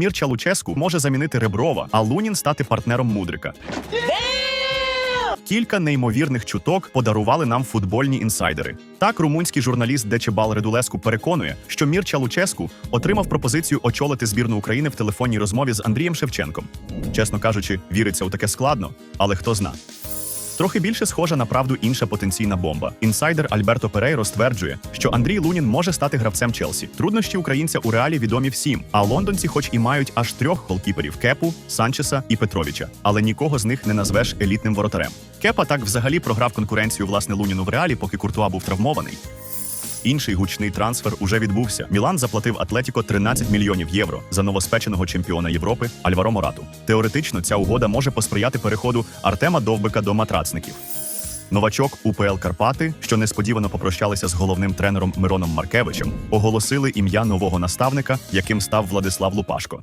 Мірча Луческу може замінити Реброва, а Лунін стати партнером Мудрика. Кілька неймовірних чуток подарували нам футбольні інсайдери. Так, румунський журналіст Дечебал Редулеску переконує, що Мірча Луческу отримав пропозицію очолити збірну України в телефонній розмові з Андрієм Шевченком. Чесно кажучи, віриться у таке складно, але хто зна. Трохи більше схожа на правду інша потенційна бомба. Інсайдер Альберто Перейро стверджує, що Андрій Лунін може стати гравцем Челсі. Труднощі українця у реалі відомі всім. А лондонці, хоч і мають аж трьох голкіперів Кепу, Санчеса і Петровича, але нікого з них не назвеш елітним воротарем. Кепа так взагалі програв конкуренцію власне Луніну в реалі, поки Куртуа був травмований. Інший гучний трансфер уже відбувся. Мілан заплатив Атлетіко 13 мільйонів євро за новоспеченого чемпіона Європи Альваро Морату. Теоретично ця угода може посприяти переходу Артема Довбика до матрацників. Новачок УПЛ Карпати, що несподівано попрощалися з головним тренером Мироном Маркевичем, оголосили ім'я нового наставника, яким став Владислав Лупашко.